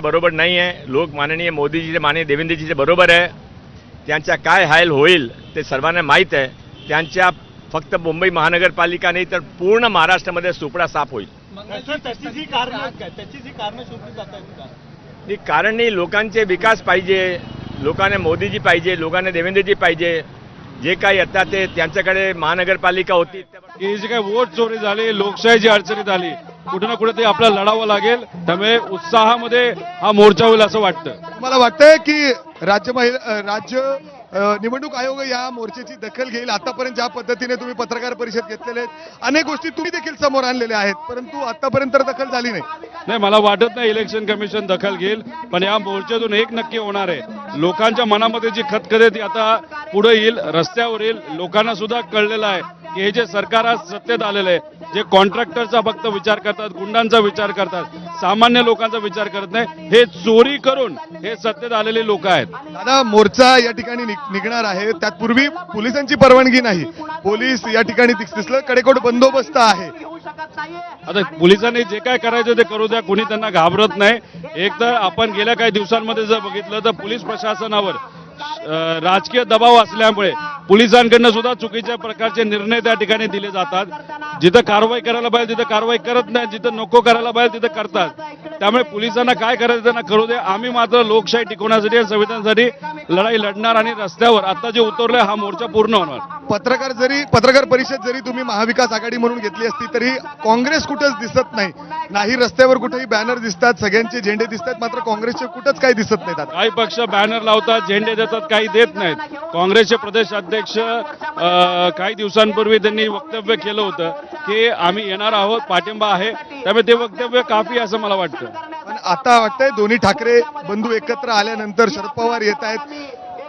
बरोबर नाही आहे लोक माननीय मोदीजीचे माननीय देवेंद्रजीचे बरोबर आहे. त्यांच्या काय हाल होईल ते सर्वांना माहीत आहे. त्यांच्या फक्त मुंबई महानगरपालिका नाही तर पूर्ण महाराष्ट्रामध्ये सुपडा साफ होईल. कारणं नाही लोकांचे विकास पाहिजे लोकांना मोदीजी पाहिजे लोकांना देवेंद्रजी पाहिजे. जे काही आता ते त्यांच्याकडे महानगरपालिका होती ही जी काही वोट चोरी झाली लोकशाहीची अडचणीत आली कुठे ना कुठे ते आपल्याला लढावं लागेल. त्यामुळे उत्साहामध्ये हा मोर्चा होईल असं वाटतं. मला वाटतंय की राज्य महिला राज्य निवडणूक आयोग या मोर्चाची दखल घेईल. आतापर्यंत ज्या पद्धतीने तुम्ही पत्रकार परिषद घेतलेले आहेत अनेक गोष्टी तुम्ही देखील समोर आणलेल्या आहेत. परंतु आतापर्यंत तर दखल झाली नाही. नाही मला वाटत नाही इलेक्शन कमिशन दखल घेईल पण या मोर्चातून एक नक्की होणार आहे. लोकांच्या मनामध्ये जी खतखत ती आता पुढे येईल रस्त्यावर येईल. लोकांना सुद्धा कळलेलं आहे. की हे जे सरकार आज सत्तेत आलेलं आहे जे कॉन्ट्रॅक्टरचा फक्त विचार करतात गुंडांचा विचार करतात सामान्य लोकांचा विचार करत नाही हे चोरी करून हे सत्तेत आलेले लोक आहेत. दादा मोर्चा या ठिकाणी निघ- निघणार आहे. त्यात पूर्वी पोलिसांची परवानगी नाही. पोलीस या ठिकाणी दिस- दिसलं कडेकोट बंदोबस्त आहे. आता पोलिसांनी जे काय करायचं ते करू द्या कोणी त्यांना घाबरत नाही. एक तर आपण गेल्या काही दिवसांमध्ये जर बघितलं तर पोलीस प्रशासनावर राजकीय दबाव असल्यामुळे पोलिसांकडनं सुद्धा चुकीच्या प्रकारचे निर्णय त्या ठिकाणी दिले जातात. जिथं कारवाई करायला पाहिजे तिथं कारवाई करत नाही जिथं नको करायला पाहिजे तिथं करतात. त्यामुळे पोलिसांना काय करायचं त्यांना करू दे. आम्ही मात्र लोकशाही टिकवण्यासाठी संविधानासाठी लढाई लढणार आणि रस्त्यावर आता जे उतरलंय हा मोर्चा पूर्ण होणार. पत्रकार जरी पत्रकार परिषद जरी तुम्ही महाविकास आघाडी म्हणून घेतली असती तरी काँग्रेस कुठंच दिसत नाही. नाही रस्त्यावर कुठेही बॅनर दिसतात सगळ्यांचे झेंडे दिसतात मात्र काँग्रेसचे कुठंच काही दिसत नाही दादा. काही पक्ष बॅनर लावतात झेंडे देतात काही देत नाहीत. काँग्रेसचे प्रदेश अध्यक्ष अं, काही दिवसांपूर्वी त्यांनी वक्तव्य केलं होतं की आम्ही येणार आहोत पाठिंबा आहे. त्यामुळे ते वक्तव्य काफी असं मला वाटतं. पण आता वाटतंय दोन्ही ठाकरे बंधू एकत्र आल्यानंतर शरद पवार येत आहेत.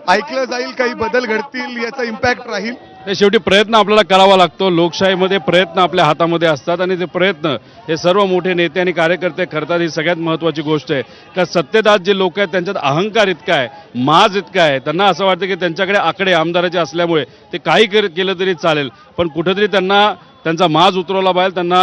ऐकलं जाईल काही बदल घडतील याचा इम्पॅक्ट राहील. ते शेवटी प्रयत्न आपल्याला करावा लागतो. लोकशाहीमध्ये प्रयत्न आपल्या हातामध्ये असतात आणि ते प्रयत्न हे सर्व मोठे नेते आणि कार्यकर्ते करतात. ही सगळ्यात महत्त्वाची गोष्ट आहे. का सत्तेत जे लोक आहेत त्यांच्यात अहंकार इतका आहे माज इतका आहे. त्यांना असं वाटतं की त्यांच्याकडे आकडे आमदाराचे असल्यामुळे ते काही केलं तरी चालेल. पण कुठंतरी त्यांना त्यांचा माज उतरवला पाहिजे त्यांना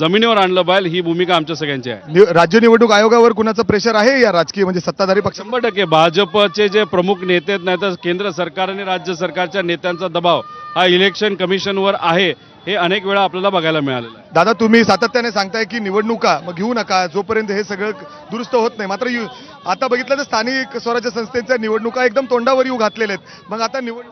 जमिनीवर आणलं पाहिजे ही भूमिका आमच्या सगळ्यांची आहे. राज्य निवडणूक आयोगावर कुणाचं प्रेशर आहे या राजकीय म्हणजे सत्ताधारी पक्ष? शंभर टक्के. भाजपचे जे प्रमुख नेते आहेत नाही तर केंद्र सरकार आणि राज्य सरकारच्या नेत्यांचा दबाव हा इलेक्शन कमिशनवर आहे हे अनेक वेळा आपल्याला बघायला मिळालेलं आहे. दादा तुम्ही सातत्याने सांगताय की निवडणुका मग घेऊ नका जोपर्यंत हे सगळं दुरुस्त होत नाही. मात्र आता बघितलं तर स्थानिक स्वराज्य संस्थेच्या निवडणुका एकदम तोंडावर येऊ घातलेल्या आहेत. मग आता निवडणूक